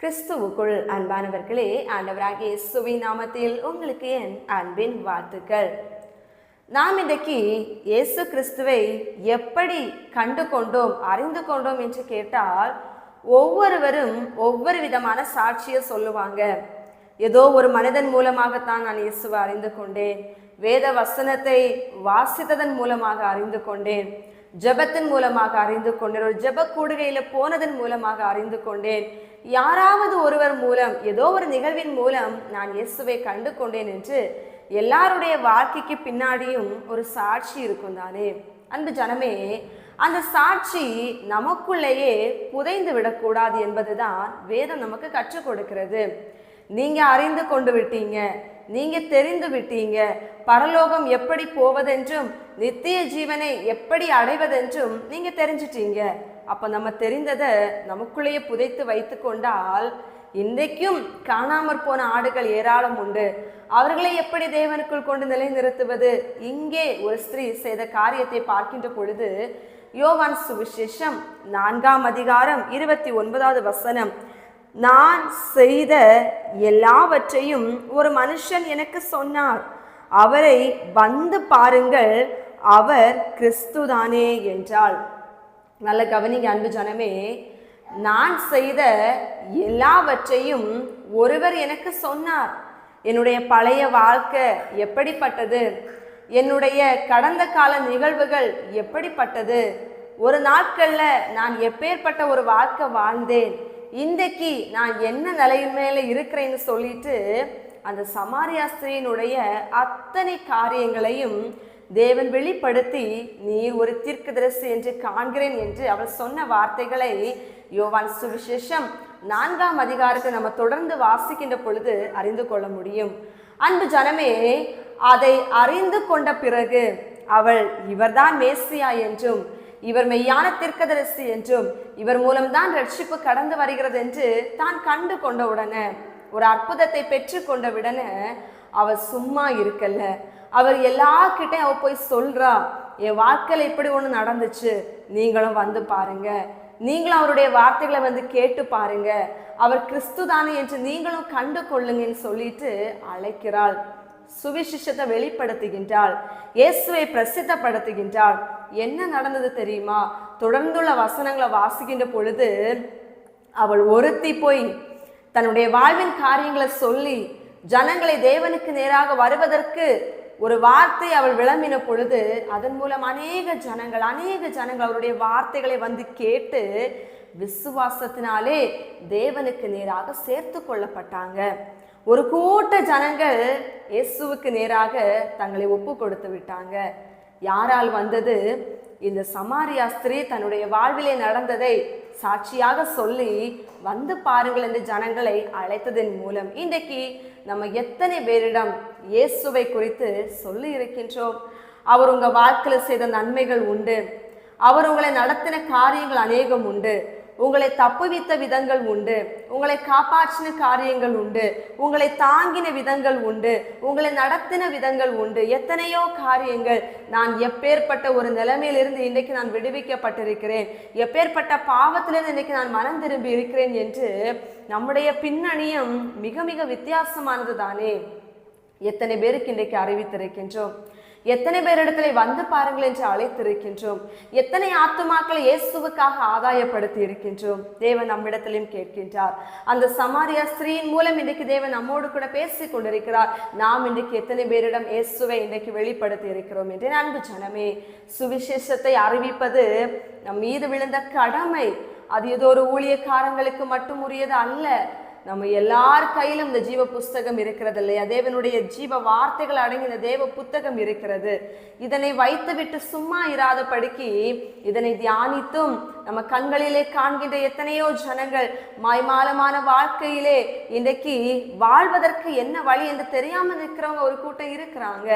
கிறிஸ்துவுக்குள் அன்பானவர்களே ஆண்டவராகிய இயேசுவின் நாமத்தில் உங்களுக்கு என் அன்பின் வாழ்த்துக்கள். நாம் இன்றைக்கு இயேசு கிறிஸ்துவை எப்படி கண்டு கொண்டோம் அறிந்து கொண்டோம் என்று கேட்டால் ஒவ்வொருவரும் ஒவ்வொரு விதமான சாட்சியை சொல்லுவாங்க. ஏதோ ஒரு மனிதன் மூலமாகத்தான் நான் இயேசுவை அறிந்து கொண்டேன். வேத வசனத்தை வாசித்ததன் மூலமாக அறிந்து கொண்டேன். ஜெபத்தின் மூலமாக அறிந்து கொண்டேன். ஒரு ஜெப கூடுகையில் போனதன் மூலமாக அறிந்து கொண்டேன். யாராவது ஒருவர் மூலம் ஏதோ ஒரு நிகழ்வின் மூலம் நான் இயேசுவை கண்டு கொண்டேன் என்று எல்லாருடைய வாழ்க்கைக்கு பின்னாடியும் ஒரு சாட்சி இருக்கும் தானே அன்பு ஜனமே அந்த சாட்சி நமக்குள்ளேயே புதைந்து விடக்கூடாது என்பதுதான் வேதம் நமக்கு கற்றுக் கொடுக்கிறது. நீங்க அறிந்து கொண்டு விட்டீங்க நீங்க தெரிந்து விட்டீங்க பரலோகம் எப்படி போவதென்றும் நித்திய ஜீவனை எப்படி அடைவதென்றும் நீங்க தெரிஞ்சிட்டீங்க. அப்போ நம்ம தெரிந்ததை நமக்குள்ளேயே புதைத்து வைத்து கொண்டால் இன்றைக்கும் காணாமற் போன ஆடுகள் ஏராளம் உண்டு. அவர்களை எப்படி தேவனுக்குள் கொண்டு நிலைநிறுத்துவது? இங்கே ஒரு ஸ்திரீ செய்த காரியத்தை பார்க்கின்ற பொழுது யோவான் சுவிசேஷம் நான்காம் அதிகாரம் இருபத்தி ஒன்பதாவது வசனம் நான் செய்த எல்லாவற்றையும் ஒரு மனுஷன் எனக்கு சொன்னார். அவரை வந்து பாருங்கள் அவர் கிறிஸ்துதானே என்றாள். நல்ல கவனிங்க அன்பு ஜனமே. நான் செய்த எல்லாவற்றையும் ஒருவர் எனக்கு சொன்னார். என்னுடைய பழைய வாழ்க்கை எப்படிப்பட்டது? என்னுடைய கடந்த கால நிகழ்வுகள் எப்படிப்பட்டது? ஒரு நாட்களில் நான் எப்பேற்பட்ட ஒரு வாழ்க்கை வாழ்ந்தேன். இன்றைக்கு நான் என்ன நிலையின் மேலே இருக்கிறேன்னு சொல்லிட்டு அந்த சமாரியா ஸ்திரீனுடைய அத்தனை காரியங்களையும் தேவன் வெளிப்படுத்தி நீர் ஒரு தீர்க்கதரிசி என்று காண்கிறேன் என்று அவர் சொன்ன வார்த்தைகளை யோவான் சுவிசேஷம் நான்காம் அதிகாரத்தை நம்ம தொடர்ந்து வாசிக்கின்ற பொழுது அறிந்து கொள்ள முடியும். அன்பு ஜனமே அதை அறிந்து கொண்ட பிறகு அவள் இவர்தான் மேசியா என்றும் இவர் மெய்யான தீர்க்கதரிசி என்றும் இவர் மூலம்தான் ரட்சிப்பு கடந்து வருகிறது என்று தான் கண்டு கொண்ட உடனே ஒரு அற்புதத்தை பெற்று கொண்ட உடனே அவ சும்மா இருக்கல்ல. அவர் எல்லாக்கிட்டையும் அவள் போய் சொல்கிறா என் வாழ்க்கையில் இப்படி ஒன்று நடந்துச்சு. நீங்களும் வந்து பாருங்க. நீங்களும் அவருடைய வார்த்தைகளை வந்து கேட்டு பாருங்க. அவர் கிறிஸ்து தானே என்று நீங்களும் கண்டு கொள்ளுங்கன்னு சொல்லிட்டு அழைக்கிறாள். சுவிசிஷத்தை வெளிப்படுத்துகின்றாள். இயேசுவை பிரசித்தப்படுத்துகின்றாள். என்ன நடந்தது தெரியுமா? தொடர்ந்துள்ள வசனங்களை வாசிக்கின்ற பொழுது அவள் ஒருத்தி போய் தன்னுடைய வாழ்வின் காரியங்களை சொல்லி ஜனங்களை தேவனுக்கு நேராக வருவதற்கு ஒரு வார்த்தை அவள் விளம்பின பொழுது அதன் மூலம் அநேக ஜனங்கள் அநேக ஜனங்கள் அவருடைய வார்த்தைகளை வந்து கேட்டு விசுவாசத்தினாலே தேவனுக்கு நேராக சேர்த்து கொள்ளப்பட்டாங்க. ஒரு கூட்ட ஜனங்கள் இயேசுவுக்கு நேராக தங்களை ஒப்பு கொடுத்து விட்டாங்க. யாரால் வந்தது? இந்த சமாரியா ஸ்திரீ தன்னுடைய வாழ்விலே நடந்ததை சாட்சியாக சொல்லி வந்து பாருங்கள் என்று ஜனங்களை அழைத்ததன் மூலம் இன்றைக்கு நம்ம எத்தனை பேரிடம் இயேசுவை குறித்து சொல்லி இருக்கின்றோம். அவர் உங்கள் வாழ்க்கையில் செய்த நன்மைகள் உண்டு. அவர் உங்களை நடத்தின காரியங்கள் அநேகம் உண்டு. உங்களை தப்புவித்த விதங்கள் உண்டு. உங்களை காப்பாற்றின காரியங்கள் உண்டு. உங்களை தாங்கின விதங்கள் உண்டு. உங்களை நடத்தின விதங்கள் உண்டு. எத்தனையோ காரியங்கள் நான் எப்பேற்பட்ட ஒரு நிலைமையிலிருந்து இன்றைக்கு நான் விடுவிக்கப்பட்டிருக்கிறேன். எப்பேற்பட்ட பாவத்திலிருந்து இன்னைக்கு நான் மனம் திரும்பி இருக்கிறேன் என்று நம்முடைய பின்னணியும் மிக மிக வித்தியாசமானது தானே. எத்தனை பேருக்கு இன்றைக்கு அறிவித்திருக்கின்றோம்? எத்தனை பேரிடத்துல வந்து பாருங்கள் என்று அழைத்திருக்கின்றோம். எத்தனை ஆத்துமாக்களை இயேசுவுக்காக ஆதாயப்படுத்தி இருக்கின்றோம். தேவன் நம்மிடத்திலும் கேட்கின்றார். அந்த சமாரியா ஸ்திரீயின் மூலம் இன்றைக்கு தேவன் நம்மோடு கூட பேசிக் கொண்டிருக்கிறார். நாம் இன்றைக்கு எத்தனை பேரிடம் இயேசுவை இன்றைக்கு வெளிப்படுத்தி இருக்கிறோம் என்று. அன்பு ஜனமே சுவிசேஷத்தை அறிவிப்பது நம் மீது விழுந்த கடமை. அது ஏதோ ஒரு ஊழியக்காரங்களுக்கு மட்டும் உரியது அல்ல. நம்ம எல்லார் கையிலும் இந்த ஜீவ புஸ்தகம் இருக்கிறது இல்லையா? தேவனுடைய ஜீவ வார்த்தைகள் அடங்கின தேவ புத்தகம் இருக்கிறது. இதனை வைத்துவிட்டு சும்மா இராதபடிக்கு இதனை தியானித்தும் நம்ம கண்களிலே காண்கின்ற எத்தனையோ ஜனங்கள் மாய்மாலமான வாழ்க்கையிலே இன்றைக்கு வாழ்வதற்கு என்ன வழி என்று தெரியாமல் இருக்கிறவங்க ஒரு கூட்டம் இருக்கிறாங்க.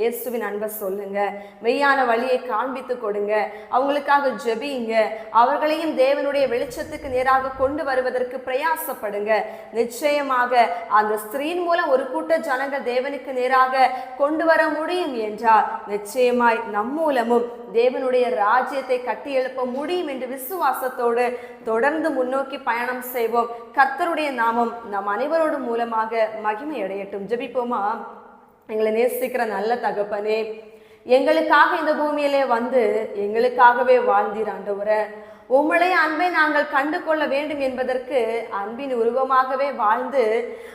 இயேசுவின் அன்பை சொல்லுங்க. மெய்யான வழியை காண்பித்து கொடுங்க. அவங்களுக்காக ஜெபிங்க. அவர்களையும் தேவனுடைய வெளிச்சத்துக்கு நேராக கொண்டு வருவதற்கு பிரயாசப்படுங்க. நிச்சயமாக அந்த ஸ்திரீன் மூலம் ஒரு கூட்ட ஜனங்கள் தேவனுக்கு நேராக கொண்டு வர முடியும் என்றால் நிச்சயமாய் நம் மூலமும் தேவனுடைய ராஜ்யத்தை கட்டி எழுப்ப முடியும் என்று விசுவாசத்தோடு தொடர்ந்து முன்னோக்கி பயணம் செய்வோம். கர்த்தருடைய நாமம் நம் அனைவரோடு மூலமாக மகிமை அடையட்டும். ஜெபிப்போமா? எங்களை நேசிக்கிற நல்ல தகப்பனே எங்களுக்காக இந்த பூமியிலே வந்து எங்களுக்காகவே வாழ்ந்தீர் ஆண்டவரே. உம்முடைய அன்பை நாங்கள் கண்டு கொள்ள வேண்டும் என்பதற்கு அன்பின் உருவமாகவே வாழ்ந்து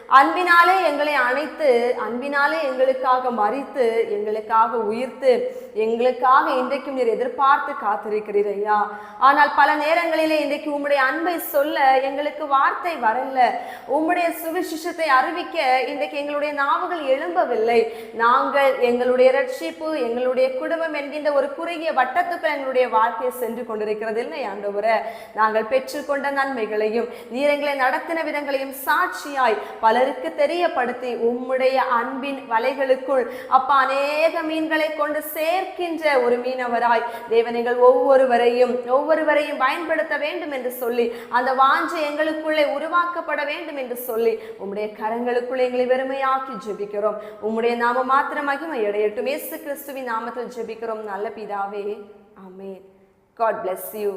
அன்பினாலே எங்களை அணைத்து அன்பினாலே எங்களுக்காக மறித்து எங்களுக்காக உயிர்த்து எங்களுக்காக இன்றைக்கும் நீர் எதிர்பார்த்து காத்திருக்கிறீர் ஐயா. ஆனால் பல நேரங்களிலே இன்றைக்கு உம்முடைய அன்பை சொல்ல எங்களுக்கு வார்த்தை வரல. உம்முடைய சுவிசிஷத்தை அறிவிக்க இன்றைக்கு எங்களுடைய நாவுகள் எழும்பவில்லை. நாங்கள் எங்களுடைய ரட்சிப்பு எங்களுடைய குடும்பம் என்கின்ற ஒரு குறுகிய வட்டத்துக்குள் எங்களுடைய வாழ்க்கையை சென்று கொண்டிருக்கிறது இல்லையா? ஆண்டவரே நாங்கள் பெற்றுக்கொண்ட நன்மைகளையும் நீர் எங்களை நடத்தின விதங்களையும் சாட்சியாய் பலருக்கு தெரியப்படுத்தி உம்முடைய அன்பின் வலைகளுக்குள் அப்பா அநேக மீன்களை கொண்டு சேர்க்கின்ற ஒரு மீனவராய் தேவனைகள் ஒவ்வொருவரையும் ஒவ்வொருவரையும் பயன்படுத்த வேண்டும் என்று சொல்லி அந்த வாஞ்சை எங்களுக்குள்ளே உருவாக்கப்பட வேண்டும் என்று சொல்லி உம்முடைய கரங்களுக்குள்ளே எங்களை வெறுமையாக்கி ஜெபிக்கிறோம். உம்முடைய நாம மாத்திரம் மகிமை இயேசு கிறிஸ்துவின் நாமத்தில் ஜெபிக்கிறோம். நல்ல பிதாவே ஆமென். God bless you